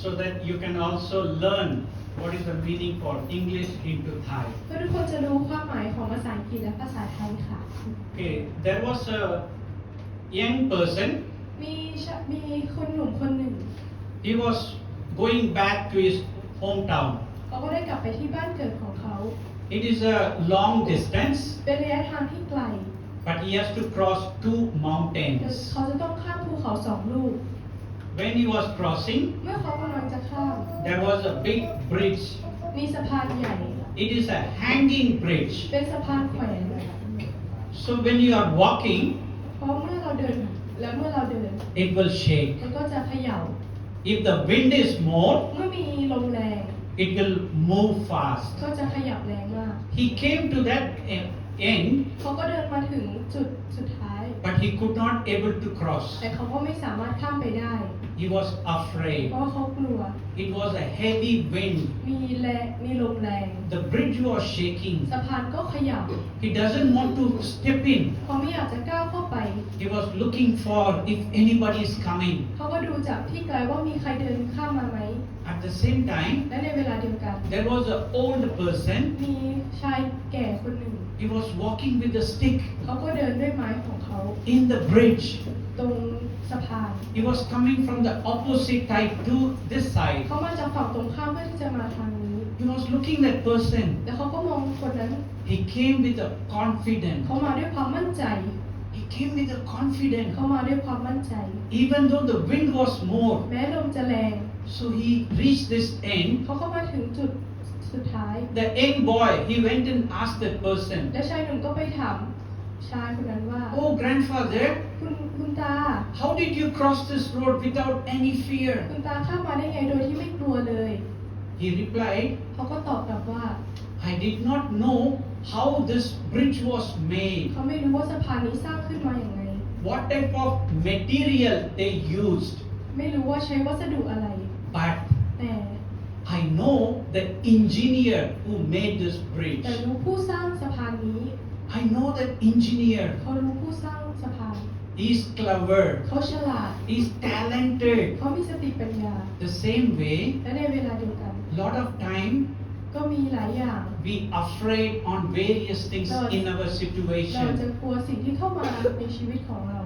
so that you can also learn what is the meaning for English into Thai. เพื่อทุกคนจะรู้ความหมายของภาษาอังกฤษและภาษาไทยค่ะ Okay, there was a young person. มีชะมีคนหนุ่มคนหนึ่ง He was going back to his hometown. เขาก็ได้กลับไปที่บ้านเกิดของเขา It is a long distance, เป็นระยะทางที่ไกล but he has to cross two เดี๋ยว mountains. เขาจะต้องข้ามภูเขาสองลูก When he was crossing, เมื่อเขากำลังจะข้าม there was a big bridge. มีสะพานใหญ่ It is a hanging bridge. เป็นสะพานแขวน So when you are walking, เพราะเมื่อเราเดิน และเมื่อเราเดิน it will shake. มันก็จะเขย่า If the wind is more, เมื่อมีลมแรง it will move fast. ก็จะขยับแรงมาก He came to that e- end, เขาก็เดินมาถึงจุดสุดท้าย but he could not able to cross. แต่เขาก็ไม่สามารถข้ามไปได้ He was เพ afraid. ราะว่าเขากลัว It was a heavy wind. มีแรงมีลมแรง The bridge was shaking. สะพานก็ขยับ He doesn't want to step in. เขาไม่อยากจะก้าวเข้าไป He was looking for if anybody is coming. เขาก็ดูจากที่ไกลว่ามีใครเดินข้ามมาไหม At the same time, และในเวลาเดียวกัน there was an old person. มีชายแก่คนหนึ่ง He was walking with a stick เขาก็เดินด้วยไม้ของเขา in the bridge. ตรง สะพาน He was coming from the opposite side to this side. เขามาจากฝั่งตรงข้ามเพื่อที่จะมาทางนี้ He was looking that person. แล้วเขาก็มองคนนั้น He came with a confidence. เขามาด้วยความมั่นใจ He came with a confidence. เขามาด้วยความมั่นใจ Even though the wind was more, แม้ลมจะแรง so he reached this end. เขาเข้ามาถึงจุดสุดท้าย The young boy, he went and asked that person, และชายหนุ่มก็ไปถาม ชายคนนั้นว่า Oh, grandfather, คุณคุณตา how did you cross this road without any fear? คุณตาข้ามมาได้ไงโดยที่ไม่กลัวเลย He replied, เขาก็ตอบกลับว่า I did not know how this bridge was made, เขาไม่รู้ว่าสะพานนี้สร้างขึ้นมาอย่างไง what type of material they used, ไม่รู้ว่าใช้วัสดุอะไร but แต่ I know the engineer who made this bridge. แต่รู้ผู้สร้างสะพานนี้ I know that engineer. เขารู้ผู้สร้างสะพาน He's clever. เขาฉลาด He's talented. เขามีสติปัญญา The same way, และในเวลาเดียวกัน lot of time ก็มีหลายอย่าง we afraid on various things in our เราจะ situation. กลัวสิ่งที่เข้ามาในชีวิตของเรา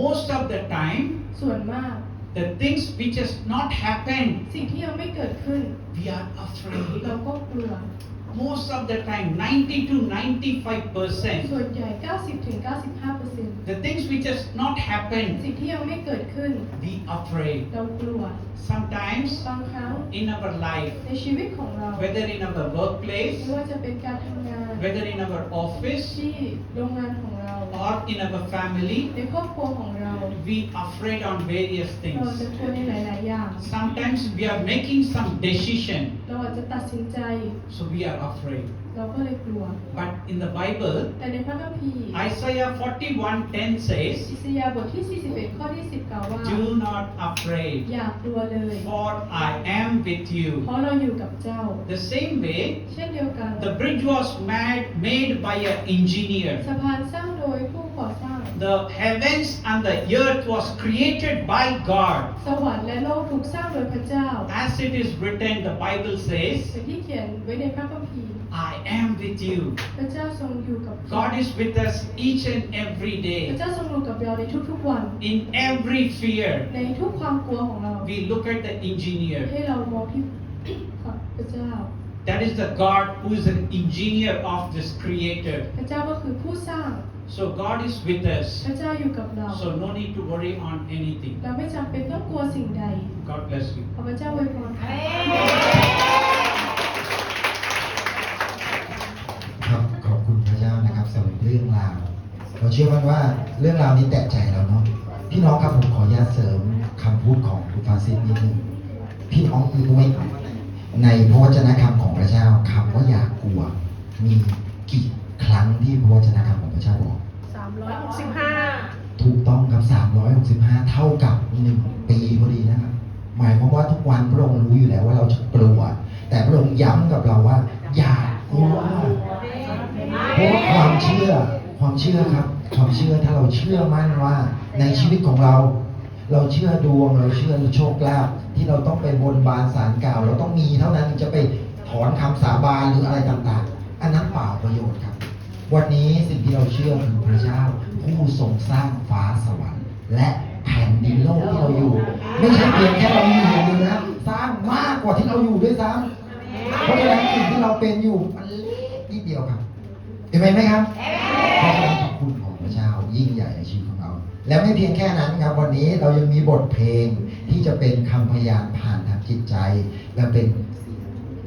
Most of the time, ส่วนมาก the things which has not happened, สิ่งที่ยังไม่เกิดขึ้น we are เรา afraid. ก็กลัว Most of the time, 90 to 95 percent, ส่วนใหญ่ 90ถึง95เปอร์เซ็นต์ the things which has not happened, สิ่งที่ยังไม่เกิดขึ้น we afraid. เรากลัว Sometimes บางครั้ง in our life, ในชีวิตของเรา whether in our ไม่ workplace, ว่าจะเป็นการทำงาน whether in our office ที่โรงงานของเรา รา or in our family, ในครอบครัวของเรา we afraid on various เราจะ things. กลัวในหลาย ๆ อย่าง Sometimes we are making some decision, เราอาจจะตัดสินใจ so we are afraid. เราก็เลยกลัว But in the Bible, แต่ในพระคัมภีร์ Isaiah 41:10 says, อิสยาห์บทที่ 41 ข้อที่ 10 กล่าวว่า Do not afraid, อย่ากลัวเลย for I am with เพ you. ราะเราอยู่กับเจ้า The same way, เช่นเดียวกัน the bridge was made, made by an engineer. สะพานสร้างโดยผู้ก่อสร้าง The heavens and the earth was created by God. สวรรค์และโลกถูกสร้างโดยพระเจ้า As it is written, the Bible says, เป็นที่เขียนไว้ในพระคัมภีร์ I am with you. พระเจ้าทรงอยู่กับเรา God is with us each and every พระ day. เจ้าทรงอยู่กับเราในทุกๆวัน In every fear, ในทุกความกลัวของเรา we look at the engineer. ให้เรามองที่ พระเจ้า That is the God who is an engineer of this creator. พระเจ้าก็คือผู้สร้าง So God is with us. พระเจ้าอยู่กับเรา So no need to worry on anything. เราไม่จำเป็นต้องกลัวสิ่งใด God bless you. รับสำหรับเรื่องราว เราเชื่อมั่นว่าเรื่องราวนี้แตะใจเราเนาะพี่น้องครับผมขออนุญาตเสริมคำพูดของคุณฟาซิสนิดนึงพี่น้องรู้ไหมในพระวจนะคำของพระเจ้าคำว่าอย่ากลัว มีกี่ครั้งที่พระวจนะคำของพระเจ้าบอก365ถูกต้องครับ365เท่ากับ1ปีพอดีนะครับหมายความว่าทุกวันพระองค์รู้อยู่แล้วว่าเราจะกลัว แต่พระองค์ย้ำกับเราว่า อย่ากลัว เพราะว่าความ เชื่อความเชื่อครับ ความเชื่อถ้าเราเชื่อมั่นว่าในชีวิตของเรา เราเชื่อดวงเราเชื่อโชคลาภที่เราต้องไปบนบานสารกล่าว เราต้องมีเท่านั้นจะไปถอนคำสาบานหรืออะไรต่างๆ อันนั้นเปล่าประโยชน์ครับ วันนี้สิ่งที่เราเชื่อคือพระเจ้า ผู้ทรงสร้างฟ้าสวรรค์และแผ่นดินโลกที่เราอยู่ ไม่ใช่เพียงแค่เราอยู่อย่างเดียวนะสร้างมากกว่าที่เราอยู่ด้วยซ้ำเพราะฉะนั้นสิ่งที่เราเป็นอยู่มันเล็กนิดเดียวครับ เห็นไหมครับเพราะฉะนั้นพระคุณของพระเจ้ายิ่งใหญ่ในชีวิตของเรา และไม่เพียงแค่นั้นครับ วันนี้เรายังมีบทเพลงที่จะเป็นคำพยานผ่านทางจิตใจ และเป็น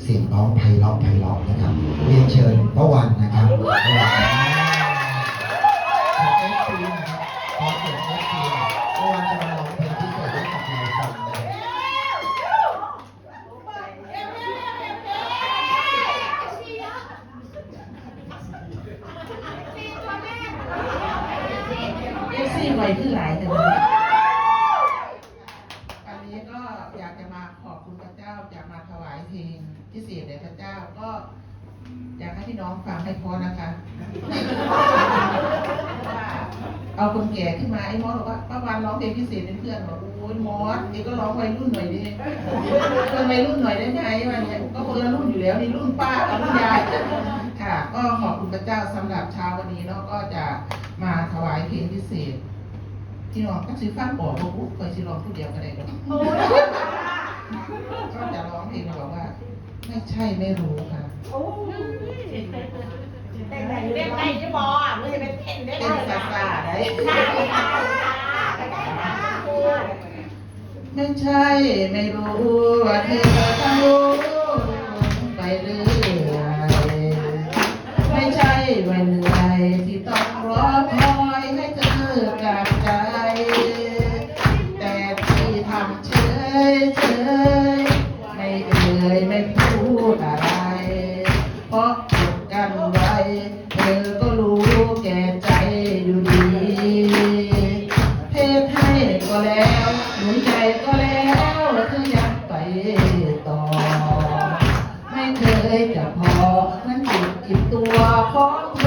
เสียงร้องไพเราะไพเราะนะครับ เรียนเชิญพระวันนะครับ พี่น้องฟังให้พอนะคะว่าเอาคนแก่ขึ้นมาไอ้มอสบอกว่าป้าวันร้องเพลงพิเศษเป็นเพื่อนบอกโอ้ยมอสเองก็ร้องวัยรุ่นหน่อยดิเป็นวัยรุ่นหน่อยได้ไหมว่าเนี่ยก็คนละรุ่นอยู่แล้วนี่รุ่นป้ากับรุ่นยายค่ะ ก็ขอบคุณพระเจ้าสำหรับเช้าวันนี้เนาะก็จะมาถวายเพลงพิเศษที่น้องก็ซื้อฟังบอกว่าปุ๊บเคยซื้อร้องผู้เดียวก็ได้ก็ก็จะร้องเพลงบอกว่า ไม่ใช่ไม่รู้ค่ะ เล่นได้จะบออะมันจะเป็นเพ่นได้เต้นซาซาได้ไม่ใช่ไม่รู้ว่าเธอจะรู้ไปเรื่อยไม่ใช่ว่าเหนื่อยที่ต้อง ตอิ่มตัวของ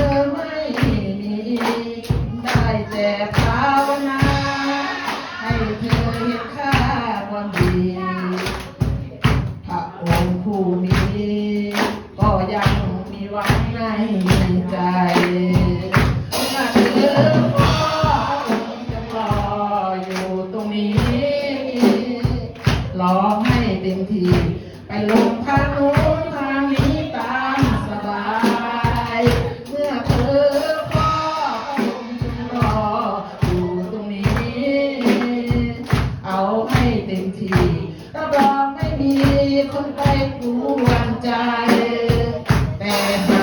เอาให้เต็มที่รับรองไม่มีคนไปกวนใจ แต่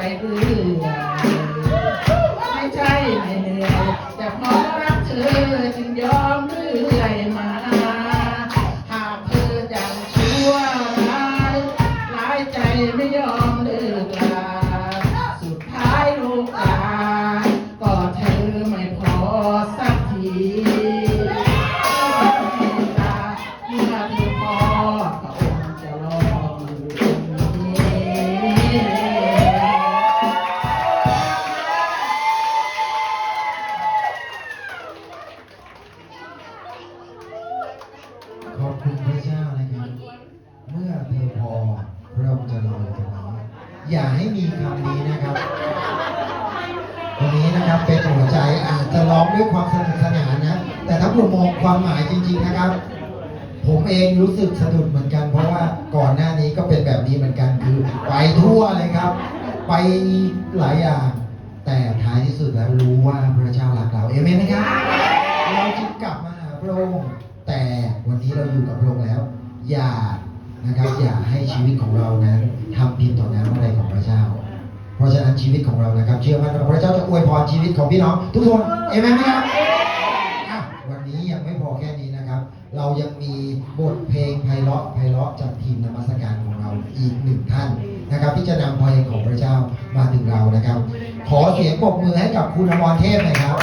Bible. อย่าให้มีคำนี้นะครับวันนี้นะครับเป็นหัวใจอาจจะร้องด้วยความสนุกสนานนะ แต่ถ้าผมมองความหมายจริง ๆนะครับ ผมเองรู้สึกสะดุดเหมือนกัน เพราะว่าก่อนหน้านี้ก็เป็นแบบนี้เหมือนกันคือ ไปทั่วเลยครับ ไปหลายอย่างแต่ท้ายที่สุดแล้วรู้ว่าพระเจ้าหลักเราเอเมนไหมครับเราจึงกลับมาหาพระองค์แต่วันนี้เราอยู่กับพระองค์แล้ว อย่านะครับ อย่าให้ชีวิตของเรานั้น ทำผิดต่อน้ำอะไรของพระเจ้า เพราะฉะนั้นชีวิตของเรานะครับ เชื่อมั่นว่าพระเจ้าจะอวยพรชีวิตของพี่น้อง ทุกคนเอเมนไหมครับวันนี้ยังไม่พอแค่นี้นะครับ เรายังมีบทเพลงไพเราะไพเราะจากทีมนมัสการของเราอีกหนึ่งท่านนะครับ ที่จะนำเพลงของพระเจ้ามาถึงเรานะครับ ขอเสียงปรบมือให้กับคุณอมรเทพหน่อยครับ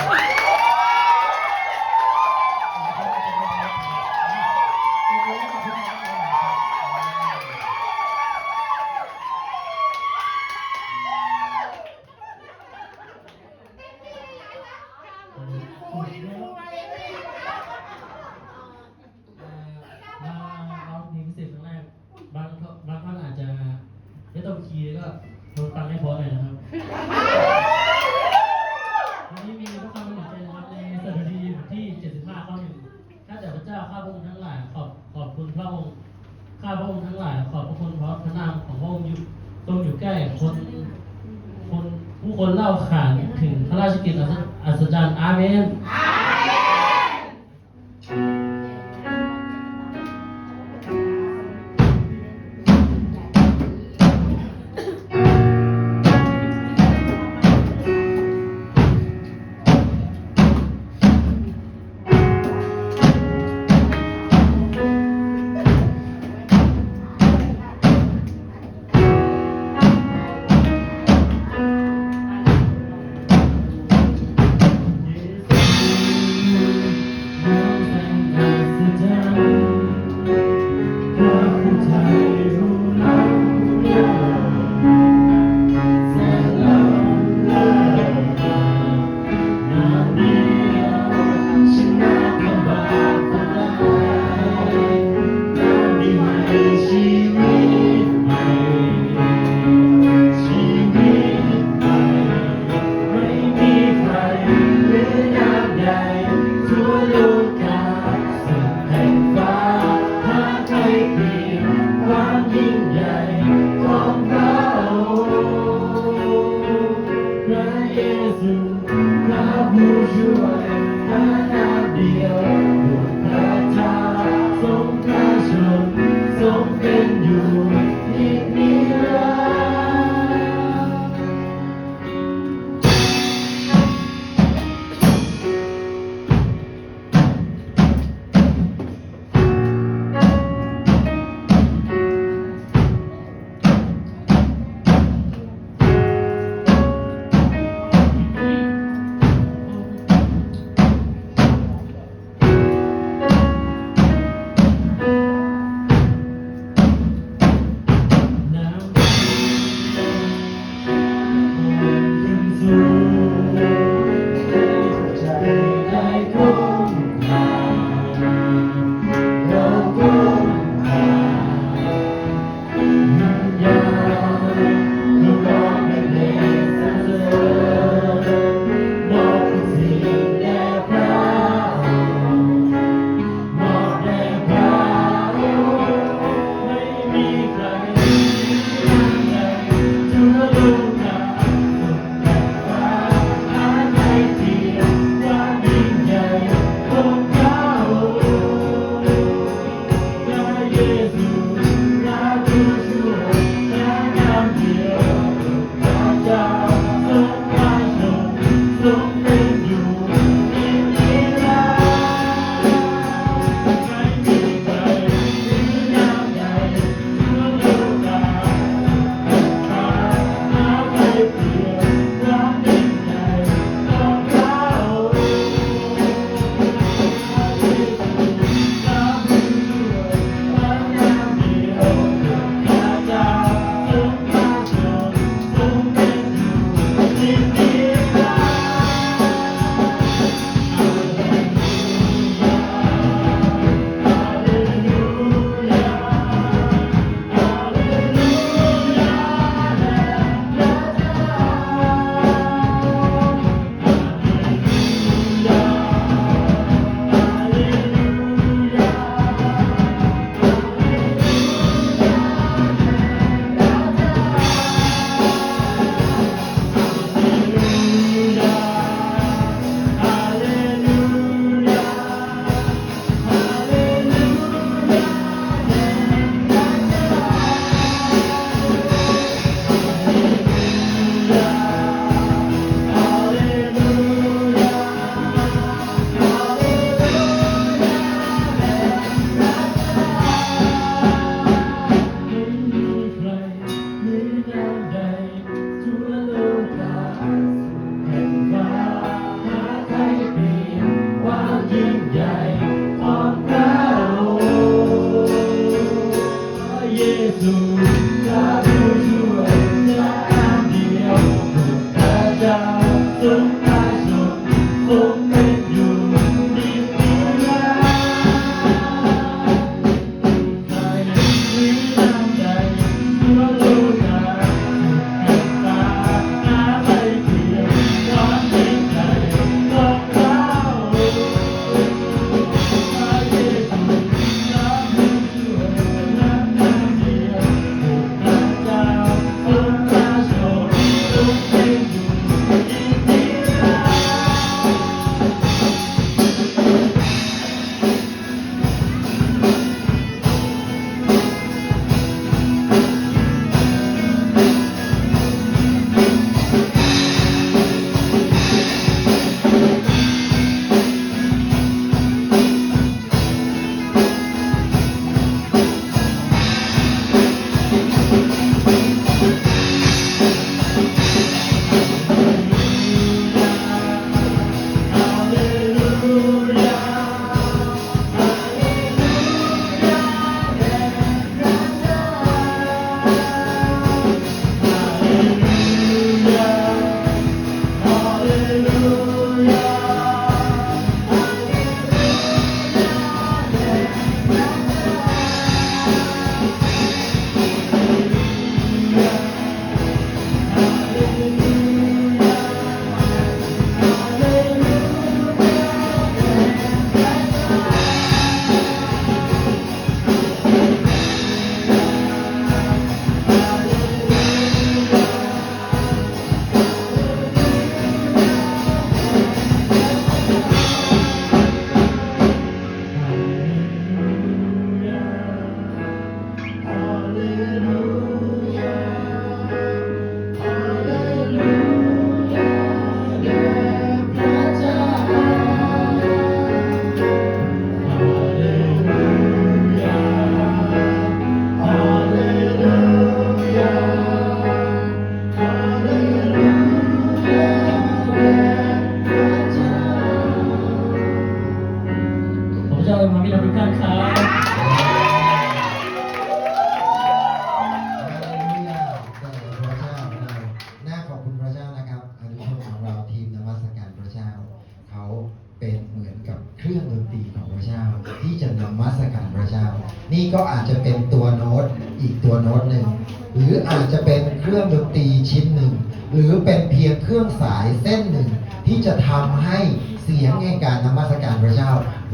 ที่จะทำให้เสียงในการนมัสการพระเจ้า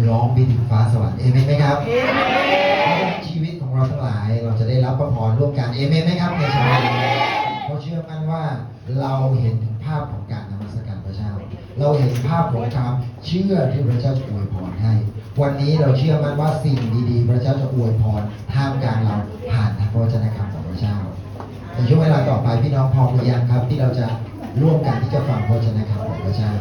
ร้องไปถึงฟ้าสวรรค์เอเมนไหมครับชีวิตของเราทั้งหลายเราจะได้รับพระพรร่วมกันเอเมนไหมครับในเช้านี้เพราะเชื่อมั่นว่าเราเห็นถึงภาพของการนมัสการพระเจ้า เราเห็นภาพของความเชื่อที่พระเจ้าจะอวยพรให้ วันนี้เราเชื่อมั่นว่าสิ่งดีๆ พระเจ้าจะอวยพรท่ามกลางเราผ่านทางพระวจนะคำของพระเจ้าในช่วงเวลาต่อไปพี่น้องพร้อมหรือยังครับ ที่เราจะ ร่วมกันที่จะฟังพระวจนะคำของพระเจ้า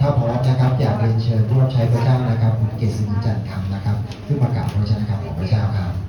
ถ้าพร้อมนะครับอยากเรียนเชิญร่วมใช้พระเจ้านะครับคุณเกษริจันทร์คำนะครับขึ้นมากราบพระวจนะคำของพระเจ้าครับ